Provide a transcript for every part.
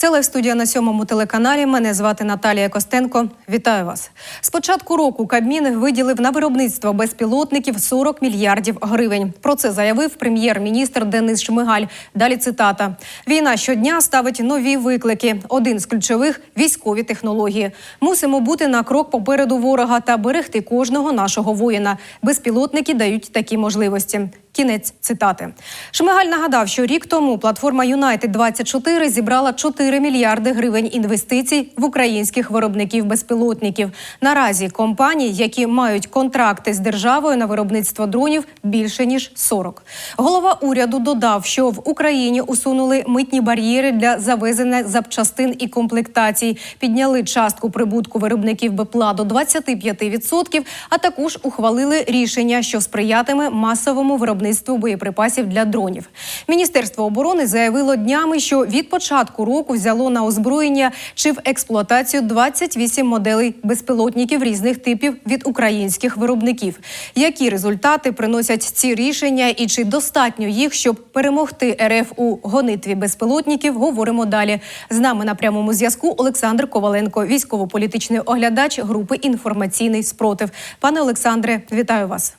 Це лайв студія на сьомому телеканалі. Мене звати Наталія Костенко. Вітаю вас. З початку року Кабмін виділив на виробництво безпілотників 40 мільярдів гривень. Про це заявив прем'єр-міністр Денис Шмигаль. Далі цитата: війна щодня ставить нові виклики. Один з ключових військові технології. Мусимо бути на крок попереду ворога та берегти кожного нашого воїна. Безпілотники дають такі можливості. Кінець цитати. Шмигаль нагадав, що рік тому платформа Юнайтед 24 зібрала 4 мільярди гривень інвестицій в українських виробників безпілотників. Наразі компаній, які мають контракти з державою на виробництво дронів, більше ніж 40. Голова уряду додав, що в Україні усунули митні бар'єри для завезення запчастин і комплектацій, підняли частку прибутку виробників БПЛА до 25%, а також ухвалили рішення, що сприятиме масовому виробництву боєприпасів для дронів. Міністерство оборони заявило днями, що від початку року взяло на озброєння чи в експлуатацію 28 моделей безпілотників різних типів від українських виробників. Які результати приносять ці рішення, і чи достатньо їх, щоб перемогти РФ у гонитві безпілотників? Говоримо далі. З нами на прямому зв'язку Олександр Коваленко, військово-політичний оглядач групи інформаційний спротив. Пане Олександре, вітаю вас.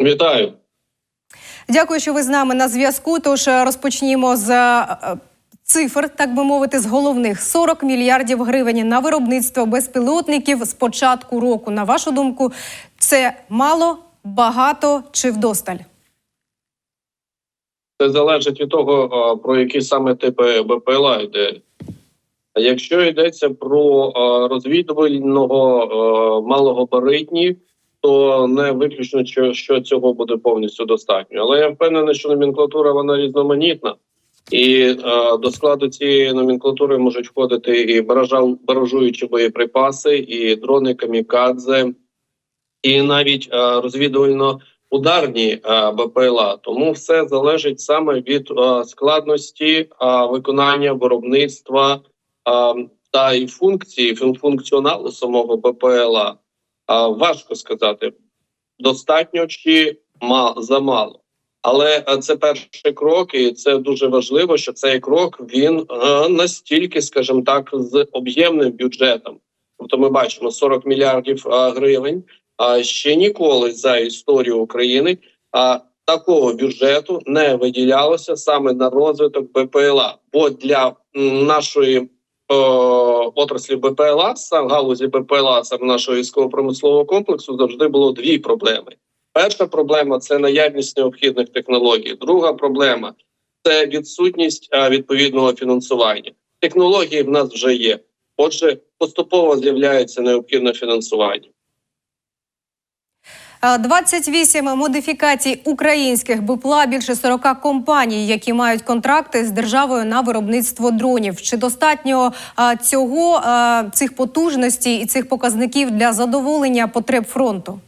Вітаю. Дякую, що ви з нами на зв'язку. Тож е, розпочнімо з е, цифр, так би мовити, з головних 40 мільярдів гривень на виробництво безпілотників з початку року. На вашу думку, це мало, багато чи вдосталь? Це залежить від того, про які саме типи БПЛА йде. Якщо йдеться про розвідувального а, малогабаритні, то не виключно, що, цього буде повністю достатньо. Але я впевнений, що номенклатура вона різноманітна, і а, до складу цієї номенклатури можуть входити і баража- баражуючі боєприпаси, і дрони камікадзе, і навіть а, розвідувально ударні е, БПЛА. Тому все залежить саме від е, складності е, виконання виробництва е, та і функції функціоналу самого БПЛА. Важко сказати, достатньо чи ма замало. Але е, це перший крок, і це дуже важливо, що цей крок він е, настільки, скажімо так, з об'ємним бюджетом. Тобто, ми бачимо 40 мільярдів е, гривень. А ще ніколи за історію України а такого бюджету не виділялося саме на розвиток БПЛА. Бо для нашої отраслі БПЛА, сам галузі БПЛА, саме нашого військово-промислового комплексу, завжди було дві проблеми. Перша проблема це наявність необхідних технологій. Друга проблема це відсутність е, відповідного фінансування. Технології в нас вже є. Отже, поступово з'являється необхідне фінансування. Е, 28 модифікацій українських БПЛА, більше 40 компаній, які мають контракти з державою на виробництво дронів. Чи достатньо цього цих потужностей і цих показників для задоволення потреб фронту?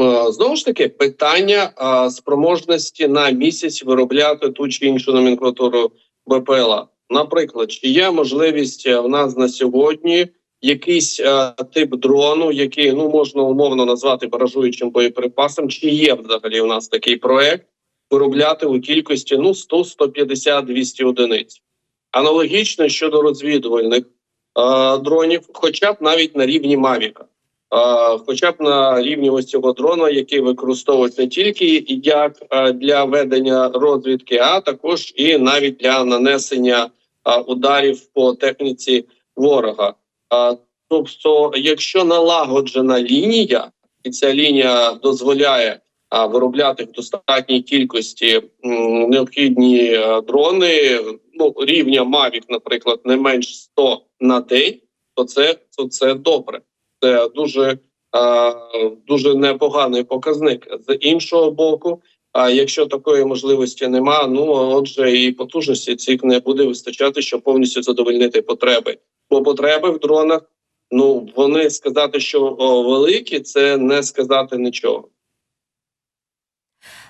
Е, Знову ж таки, питання спроможності на місяць виробляти ту чи іншу номенклатуру БПЛА. Наприклад, чи є можливість е, в нас на сьогодні якийсь е, тип дрону, який ну можна умовно назвати баражуючим боєприпасом, чи є взагалі у нас такий проект виробляти у кількості ну 100, 150, 200 одиниць. Аналогічно щодо розвідувальних е, дронів, хоча б навіть на рівні Мавіка. Е, хоча б на рівні ось цього дрона, який використовують не тільки як е, для ведення розвідки, а також і навіть для нанесення е, ударів по техніці ворога. Тобто, якщо налагоджена лінія, і ця лінія дозволяє виробляти в достатній кількості необхідні е, дрони, ну рівня Mavic, наприклад, не менш 100 на день, то це, то це добре це дуже, дуже непоганий показник. З іншого боку, а якщо такої можливості нема, ну отже, і потужності цих не буде вистачати, щоб повністю задовольнити потреби. Бо потреби в дронах, ну вони сказати, що великі, це не сказати нічого.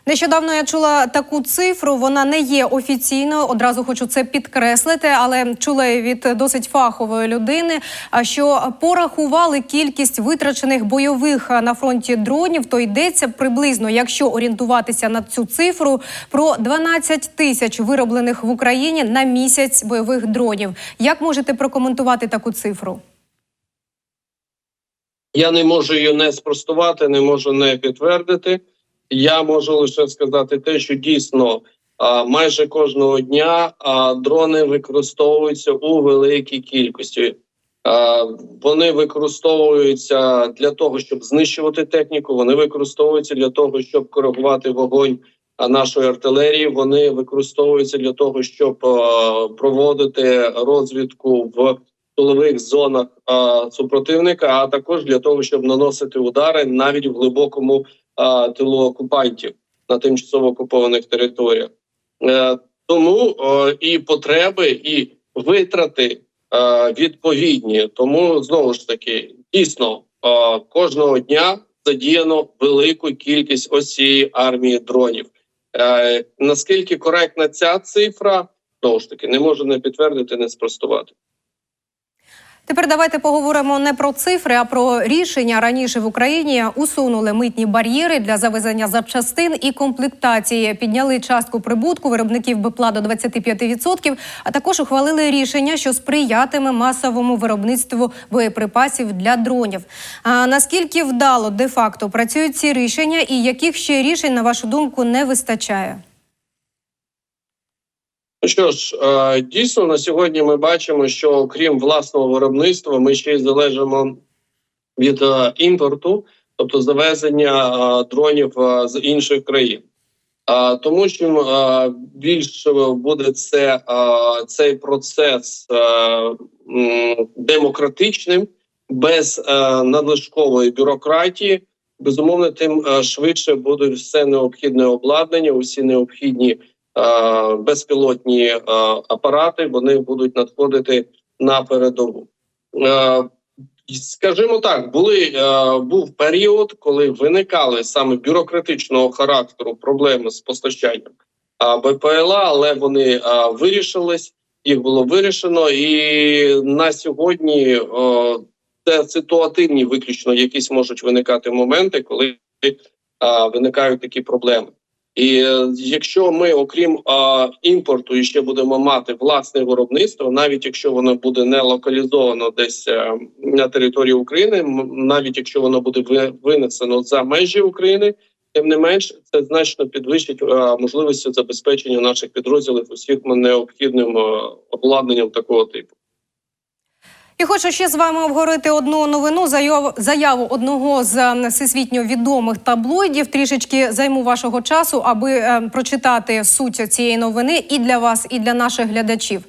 Нещодавно я чула таку цифру. Вона не є офіційною. Одразу хочу це підкреслити, але чула від досить фахової людини. Що порахували кількість витрачених бойових на фронті дронів, то йдеться приблизно, якщо орієнтуватися на цю цифру, про 12 тисяч вироблених в Україні на місяць бойових дронів. Як можете прокоментувати таку цифру? Я не можу її не спростувати, не можу не підтвердити. Я можу лише сказати те, що дійсно майже кожного дня дрони використовуються у великій кількості. Вони використовуються для того, щоб знищувати техніку. Вони використовуються для того, щоб коригувати вогонь нашої артилерії. Вони використовуються для того, щоб проводити розвідку в тилових зонах супротивника, а також для того, щоб наносити удари навіть в глибокому а, тилу окупантів на тимчасово окупованих територіях. Е, тому е, і потреби, і витрати е, відповідні. Тому знову ж таки дійсно е, кожного дня задіяно велику кількість ось армії дронів. Е, наскільки коректна ця цифра? Знову ж таки, не можу не підтвердити, не спростувати. Тепер давайте поговоримо не про цифри, а про рішення раніше в Україні усунули митні бар'єри для завезення запчастин і комплектації. Підняли частку прибутку виробників БПЛА до 25%, а також ухвалили рішення, що сприятиме масовому виробництву боєприпасів для дронів. А наскільки вдало де-факто працюють ці рішення, і яких ще рішень, на вашу думку, не вистачає? Ну що ж, е, дійсно на сьогодні ми бачимо, що окрім власного виробництва, ми ще й залежимо від е, імпорту, тобто завезення е, дронів з інших країн. Тому чим е, більш буде це цей процес демократичним, без надлишкової бюрократії, безумовно, тим швидше буде все необхідне обладнання, усі необхідні безпілотні е, апарати вони будуть надходити на передову. Е, Скажімо так, були е, був період, коли виникали саме бюрократичного характеру проблеми з постачанням БПЛА, але вони е, вирішились, їх було вирішено, і на сьогодні е, це ситуативні виключно якісь можуть виникати моменти, коли е, виникають такі проблеми. І е, якщо ми, окрім е, імпорту, ще будемо мати власне виробництво, навіть якщо воно буде не локалізовано десь е, на території України, навіть якщо воно буде ви- винесено за межі України, тим не менш це значно підвищить е, можливості забезпечення наших підрозділів усіх необхідним обладнанням такого типу. І хочу ще з вами обговорити одну новину заяву, одного з ем, всесвітньо відомих таблоїдів. Трішечки займу вашого часу, аби е, прочитати суть цієї новини і для вас, і для наших глядачів.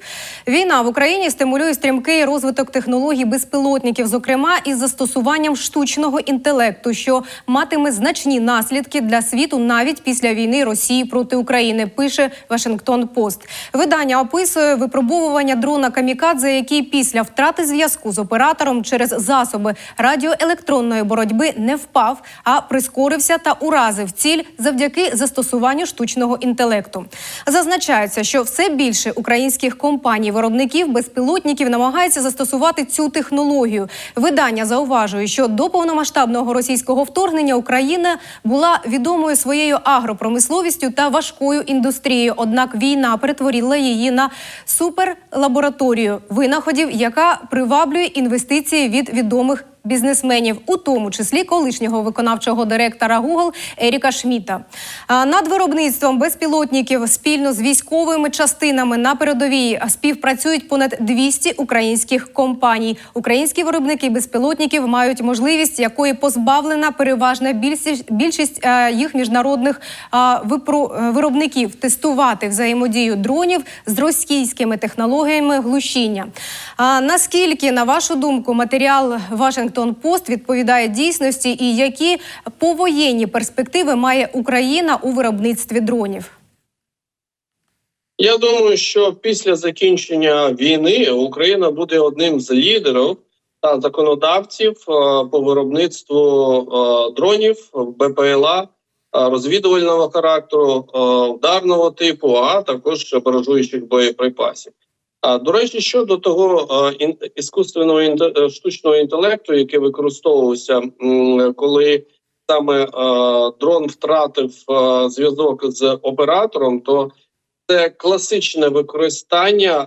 Війна в Україні стимулює стрімкий розвиток технологій безпілотників, зокрема із застосуванням штучного інтелекту, що матиме значні наслідки для світу навіть після війни Росії проти України. Пише Вашингтон Пост. Видання описує випробовування дрона Камікадзе, який після втрати зв'язку з оператором через засоби радіоелектронної боротьби не впав, а прискорився та уразив ціль завдяки застосуванню штучного інтелекту. Зазначається, що все більше українських компаній-виробників безпілотників намагаються застосувати цю технологію. Видання зауважує, що до повномасштабного російського вторгнення Україна була відомою своєю агропромисловістю та важкою індустрією. Однак війна перетворила її на суперлабораторію винаходів, яка приваблює інвестиції від відомих. Бізнесменів, у тому числі колишнього виконавчого директора Google Еріка Шміта, над виробництвом безпілотників спільно з військовими частинами на передовій співпрацюють понад 200 українських компаній. Українські виробники безпілотників мають можливість, якої позбавлена переважна більшість, більшість е, їх міжнародних е, е, виробників тестувати взаємодію дронів з російськими технологіями глушіння. А наскільки, на вашу думку, матеріал Вашингтон Пост відповідає дійсності, і які повоєнні перспективи має Україна у виробництві дронів? Я думаю, що після закінчення війни Україна буде одним з лідерів та законодавців е, по виробництву е, дронів БПЛА розвідувального характеру, ударного типу, а також баражуючих боєприпасів. До речі, щодо того ін, іскусственного е, штучного інтелекту, який використовувався, коли саме е, дрон втратив е, зв'язок з оператором, то це класичне використання е,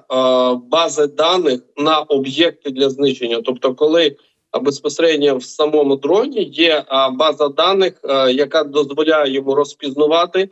бази даних на об'єкти для знищення. Тобто, коли е, безпосередньо в самому дроні є е, база даних, е, яка дозволяє йому розпізнавати е,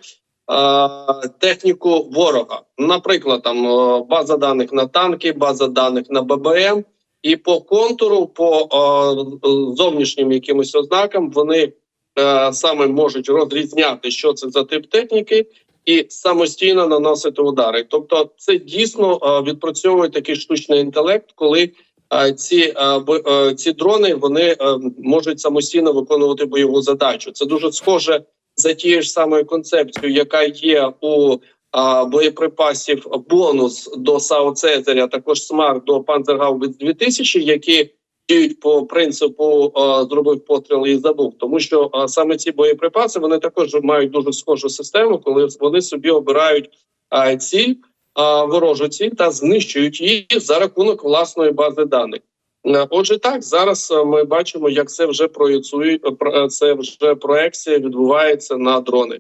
техніку ворога. Наприклад, там е, база даних на танки, база даних на ББМ, і по контуру, по е, зовнішнім якимось ознакам, вони е, саме можуть розрізняти, що це за тип техніки, і самостійно наносити удари. Тобто, це дійсно е, відпрацьовує такий штучний інтелект, коли е, ці, е, е, ці дрони вони е, можуть самостійно виконувати бойову задачу. Це дуже схоже за тією ж самою концепцією, яка є у а, боєприпасів бонус до САУ Цезаря, також смарт до Панзергаубиц 2000, які діють по принципу а, зробив постріл і забув, тому що а, саме ці боєприпаси вони також мають дуже схожу систему, коли вони собі обирають а, ціль, а, ворожу ціль та знищують її за рахунок власної бази даних. Е, Отже, так зараз е, ми бачимо, як це вже проєцює, е, про- е, це вже проекція відбувається на дрони.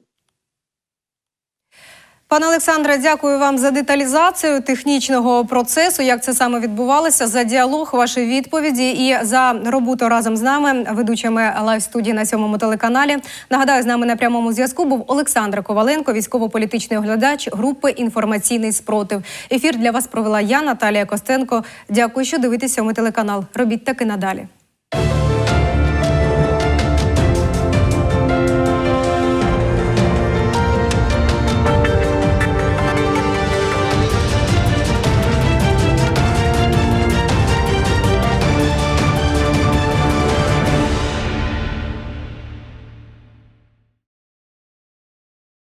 Пане Олександре, дякую вам за деталізацію технічного процесу, як це саме відбувалося, за діалог, ваші відповіді і за роботу разом з нами, ведучими лайв студії на сьомому телеканалі. Нагадаю, з нами на прямому зв'язку був Олександр Коваленко, військово-політичний оглядач групи Інформаційний спротив. Ефір для вас провела я, Наталія Костенко. Дякую, що дивитесь сьомий телеканал. Робіть таки надалі.